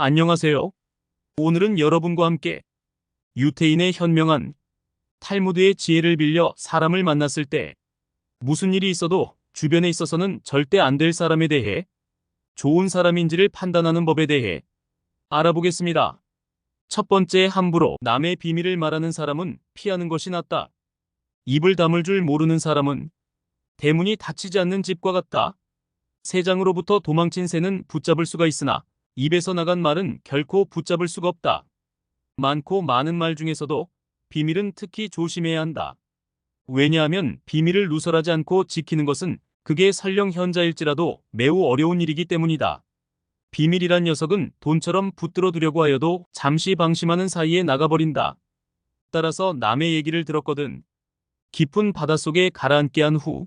안녕하세요. 오늘은 여러분과 함께 유태인의 현명한 탈무드의 지혜를 빌려 사람을 만났을 때 무슨 일이 있어도 주변에 있어서는 절대 안 될 사람에 대해 좋은 사람인지를 판단하는 법에 대해 알아보겠습니다. 첫 번째 함부로 남의 비밀을 말하는 사람은 피하는 것이 낫다. 입을 다물 줄 모르는 사람은 대문이 닫히지 않는 집과 같다. 새장으로부터 도망친 새는 붙잡을 수가 있으나 입에서 나간 말은 결코 붙잡을 수가 없다. 많고 많은 말 중에서도 비밀은 특히 조심해야 한다. 왜냐하면 비밀을 누설하지 않고 지키는 것은 그게 설령 현자일지라도 매우 어려운 일이기 때문이다. 비밀이란 녀석은 돈처럼 붙들어 두려고 하여도 잠시 방심하는 사이에 나가버린다. 따라서 남의 얘기를 들었거든. 깊은 바닷속에 가라앉게 한 후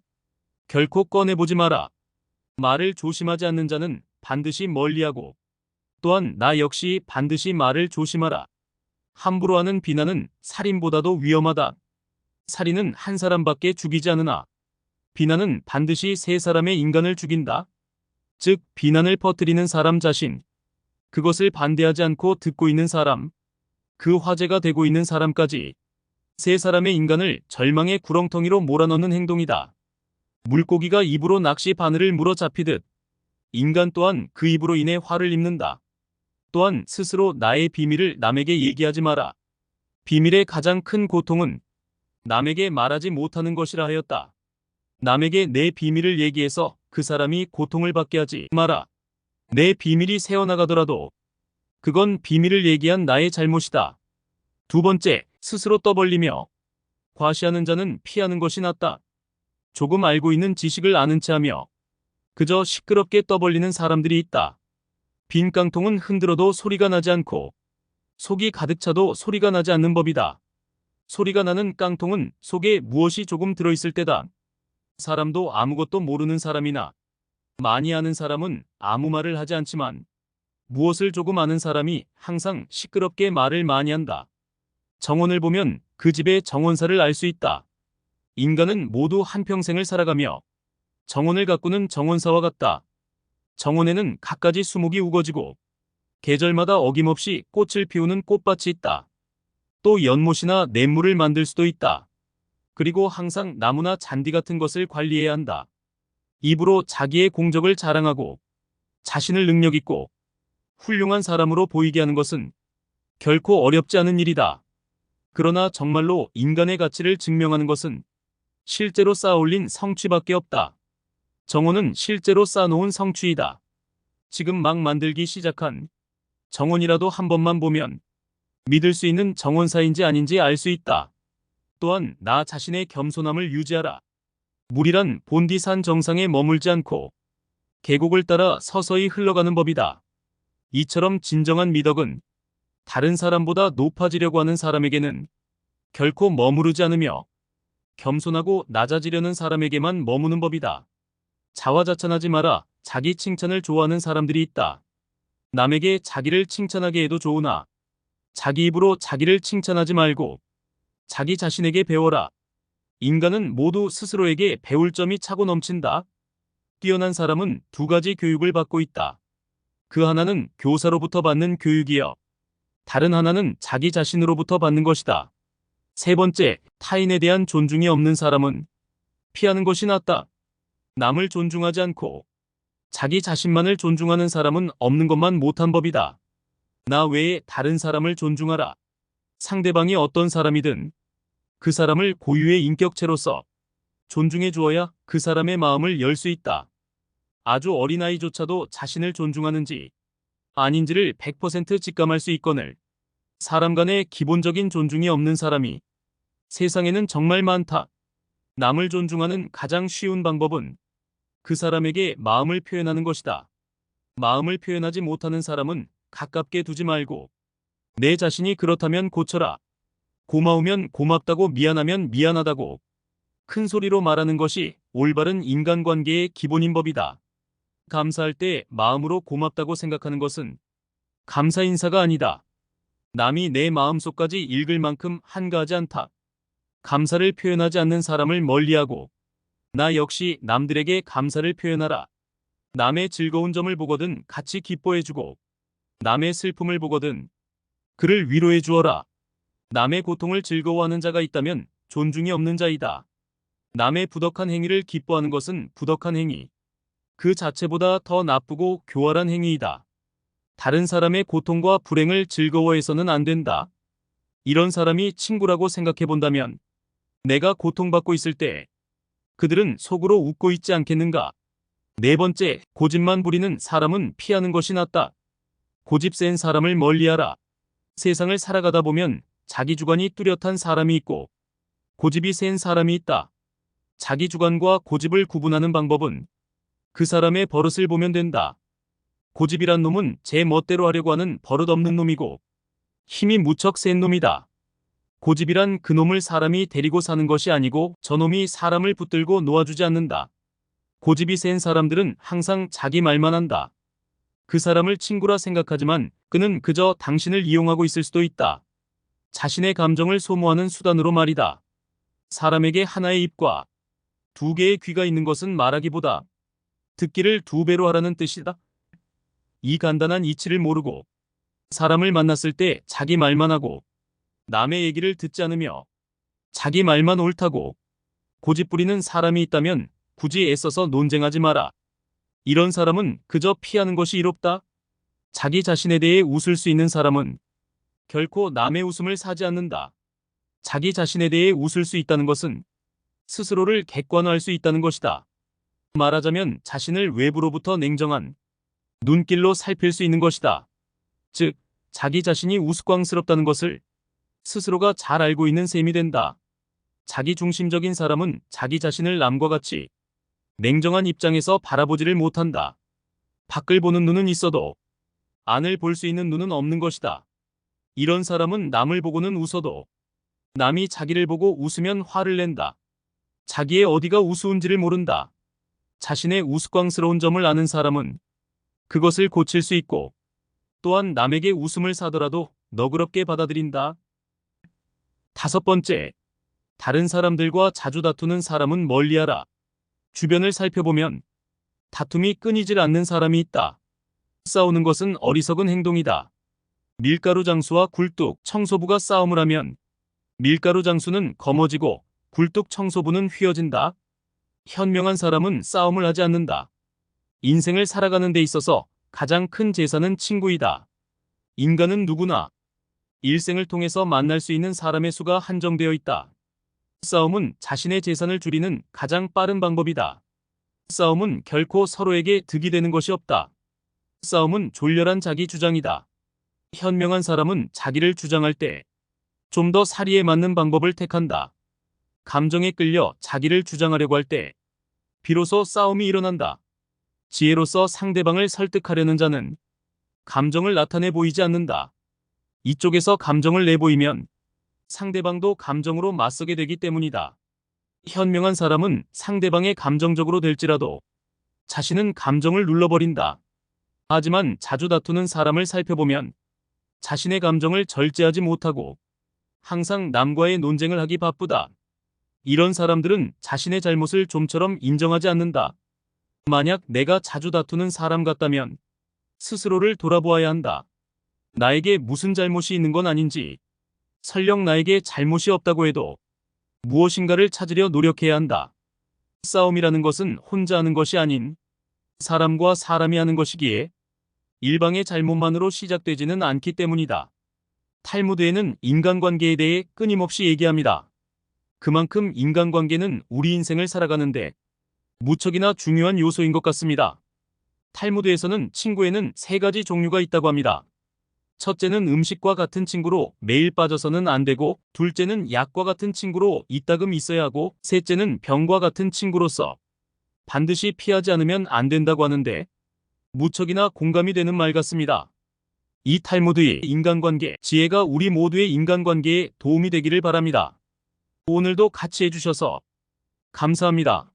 결코 꺼내보지 마라. 말을 조심하지 않는 자는 반드시 멀리하고 또한 나 역시 반드시 말을 조심하라. 함부로 하는 비난은 살인보다도 위험하다. 살인은 한 사람밖에 죽이지 않으나 비난은 반드시 세 사람의 인간을 죽인다. 즉 비난을 퍼뜨리는 사람 자신, 그것을 반대하지 않고 듣고 있는 사람, 그 화제가 되고 있는 사람까지 세 사람의 인간을 절망의 구렁텅이로 몰아넣는 행동이다. 물고기가 입으로 낚시 바늘을 물어 잡히듯 인간 또한 그 입으로 인해 화를 입는다. 또한 스스로 나의 비밀을 남에게 얘기하지 마라. 비밀의 가장 큰 고통은 남에게 말하지 못하는 것이라 하였다. 남에게 내 비밀을 얘기해서 그 사람이 고통을 받게 하지 마라. 내 비밀이 새어나가더라도 그건 비밀을 얘기한 나의 잘못이다. 두 번째, 스스로 떠벌리며 과시하는 자는 피하는 것이 낫다. 조금 알고 있는 지식을 아는 체 하며 그저 시끄럽게 떠벌리는 사람들이 있다. 빈 깡통은 흔들어도 소리가 나지 않고 속이 가득 차도 소리가 나지 않는 법이다. 소리가 나는 깡통은 속에 무엇이 조금 들어있을 때다. 사람도 아무것도 모르는 사람이나 많이 아는 사람은 아무 말을 하지 않지만 무엇을 조금 아는 사람이 항상 시끄럽게 말을 많이 한다. 정원을 보면 그 집의 정원사를 알 수 있다. 인간은 모두 한평생을 살아가며 정원을 가꾸는 정원사와 같다. 정원에는 갖가지 수목이 우거지고 계절마다 어김없이 꽃을 피우는 꽃밭이 있다. 또 연못이나 냇물을 만들 수도 있다. 그리고 항상 나무나 잔디 같은 것을 관리해야 한다. 입으로 자기의 공적을 자랑하고 자신을 능력있고 훌륭한 사람으로 보이게 하는 것은 결코 어렵지 않은 일이다. 그러나 정말로 인간의 가치를 증명하는 것은 실제로 쌓아올린 성취밖에 없다. 정원은 실제로 쌓아놓은 성취이다. 지금 막 만들기 시작한 정원이라도 한 번만 보면 믿을 수 있는 정원사인지 아닌지 알 수 있다. 또한 나 자신의 겸손함을 유지하라. 물이란 본디산 정상에 머물지 않고 계곡을 따라 서서히 흘러가는 법이다. 이처럼 진정한 미덕은 다른 사람보다 높아지려고 하는 사람에게는 결코 머무르지 않으며 겸손하고 낮아지려는 사람에게만 머무는 법이다. 자화자찬하지 마라. 자기 칭찬을 좋아하는 사람들이 있다. 남에게 자기를 칭찬하게 해도 좋으나 자기 입으로 자기를 칭찬하지 말고 자기 자신에게 배워라. 인간은 모두 스스로에게 배울 점이 차고 넘친다. 뛰어난 사람은 두 가지 교육을 받고 있다. 그 하나는 교사로부터 받는 교육이여. 다른 하나는 자기 자신으로부터 받는 것이다. 세 번째, 타인에 대한 존중이 없는 사람은 피하는 것이 낫다. 남을 존중하지 않고 자기 자신만을 존중하는 사람은 없는 것만 못한 법이다. 나 외에 다른 사람을 존중하라. 상대방이 어떤 사람이든 그 사람을 고유의 인격체로서 존중해 주어야 그 사람의 마음을 열 수 있다. 아주 어린아이조차도 자신을 존중하는지 아닌지를 100% 직감할 수 있거늘 사람 간의 기본적인 존중이 없는 사람이 세상에는 정말 많다. 남을 존중하는 가장 쉬운 방법은 그 사람에게 마음을 표현하는 것이다. 마음을 표현하지 못하는 사람은 가깝게 두지 말고 내 자신이 그렇다면 고쳐라. 고마우면 고맙다고 미안하면 미안하다고 큰 소리로 말하는 것이 올바른 인간관계의 기본인 법이다. 감사할 때 마음으로 고맙다고 생각하는 것은 감사 인사가 아니다. 남이 내 마음속까지 읽을 만큼 한가하지 않다. 감사를 표현하지 않는 사람을 멀리하고 나 역시 남들에게 감사를 표현하라. 남의 즐거운 점을 보거든 같이 기뻐해주고 남의 슬픔을 보거든 그를 위로해 주어라. 남의 고통을 즐거워하는 자가 있다면 존중이 없는 자이다. 남의 부덕한 행위를 기뻐하는 것은 부덕한 행위. 그 자체보다 더 나쁘고 교활한 행위이다. 다른 사람의 고통과 불행을 즐거워해서는 안 된다. 이런 사람이 친구라고 생각해 본다면 내가 고통받고 있을 때 그들은 속으로 웃고 있지 않겠는가? 네 번째, 고집만 부리는 사람은 피하는 것이 낫다. 고집 센 사람을 멀리하라. 세상을 살아가다 보면 자기 주관이 뚜렷한 사람이 있고 고집이 센 사람이 있다. 자기 주관과 고집을 구분하는 방법은 그 사람의 버릇을 보면 된다. 고집이란 놈은 제 멋대로 하려고 하는 버릇 없는 놈이고 힘이 무척 센 놈이다. 고집이란 그 놈을 사람이 데리고 사는 것이 아니고 저놈이 사람을 붙들고 놓아주지 않는다. 고집이 센 사람들은 항상 자기 말만 한다. 그 사람을 친구라 생각하지만 그는 그저 당신을 이용하고 있을 수도 있다. 자신의 감정을 소모하는 수단으로 말이다. 사람에게 하나의 입과 두 개의 귀가 있는 것은 말하기보다 듣기를 두 배로 하라는 뜻이다. 이 간단한 이치를 모르고 사람을 만났을 때 자기 말만 하고 남의 얘기를 듣지 않으며 자기 말만 옳다고 고집 부리는 사람이 있다면 굳이 애써서 논쟁하지 마라. 이런 사람은 그저 피하는 것이 이롭다. 자기 자신에 대해 웃을 수 있는 사람은 결코 남의 웃음을 사지 않는다. 자기 자신에 대해 웃을 수 있다는 것은 스스로를 객관화할 수 있다는 것이다. 말하자면 자신을 외부로부터 냉정한 눈길로 살필 수 있는 것이다. 즉, 자기 자신이 우스꽝스럽다는 것을 스스로가 잘 알고 있는 셈이 된다. 자기 중심적인 사람은 자기 자신을 남과 같이 냉정한 입장에서 바라보지를 못한다. 밖을 보는 눈은 있어도 안을 볼 수 있는 눈은 없는 것이다. 이런 사람은 남을 보고는 웃어도 남이 자기를 보고 웃으면 화를 낸다. 자기의 어디가 우스운지를 모른다. 자신의 우스꽝스러운 점을 아는 사람은 그것을 고칠 수 있고 또한 남에게 웃음을 사더라도 너그럽게 받아들인다. 다섯 번째, 다른 사람들과 자주 다투는 사람은 멀리하라. 주변을 살펴보면 다툼이 끊이질 않는 사람이 있다. 싸우는 것은 어리석은 행동이다. 밀가루 장수와 굴뚝 청소부가 싸움을 하면 밀가루 장수는 검어지고 굴뚝 청소부는 휘어진다. 현명한 사람은 싸움을 하지 않는다. 인생을 살아가는 데 있어서 가장 큰 재산은 친구이다. 인간은 누구나 일생을 통해서 만날 수 있는 사람의 수가 한정되어 있다. 싸움은 자신의 재산을 줄이는 가장 빠른 방법이다. 싸움은 결코 서로에게 득이 되는 것이 없다. 싸움은 졸렬한 자기 주장이다. 현명한 사람은 자기를 주장할 때 좀 더 사리에 맞는 방법을 택한다. 감정에 끌려 자기를 주장하려고 할 때 비로소 싸움이 일어난다. 지혜로서 상대방을 설득하려는 자는 감정을 나타내 보이지 않는다. 이쪽에서 감정을 내보이면 상대방도 감정으로 맞서게 되기 때문이다. 현명한 사람은 상대방의 감정적으로 될지라도 자신은 감정을 눌러버린다. 하지만 자주 다투는 사람을 살펴보면 자신의 감정을 절제하지 못하고 항상 남과의 논쟁을 하기 바쁘다. 이런 사람들은 자신의 잘못을 좀처럼 인정하지 않는다. 만약 내가 자주 다투는 사람 같다면 스스로를 돌아보아야 한다. 나에게 무슨 잘못이 있는 건 아닌지, 설령 나에게 잘못이 없다고 해도 무엇인가를 찾으려 노력해야 한다. 싸움이라는 것은 혼자 하는 것이 아닌 사람과 사람이 하는 것이기에 일방의 잘못만으로 시작되지는 않기 때문이다. 탈무드에는 인간관계에 대해 끊임없이 얘기합니다. 그만큼 인간관계는 우리 인생을 살아가는데 무척이나 중요한 요소인 것 같습니다. 탈무드에서는 친구에는 세 가지 종류가 있다고 합니다. 첫째는 음식과 같은 친구로 매일 빠져서는 안 되고, 둘째는 약과 같은 친구로 이따금 있어야 하고, 셋째는 병과 같은 친구로서 반드시 피하지 않으면 안 된다고 하는데, 무척이나 공감이 되는 말 같습니다. 이 탈무드의 인간관계, 지혜가 우리 모두의 인간관계에 도움이 되기를 바랍니다. 오늘도 같이 해주셔서 감사합니다.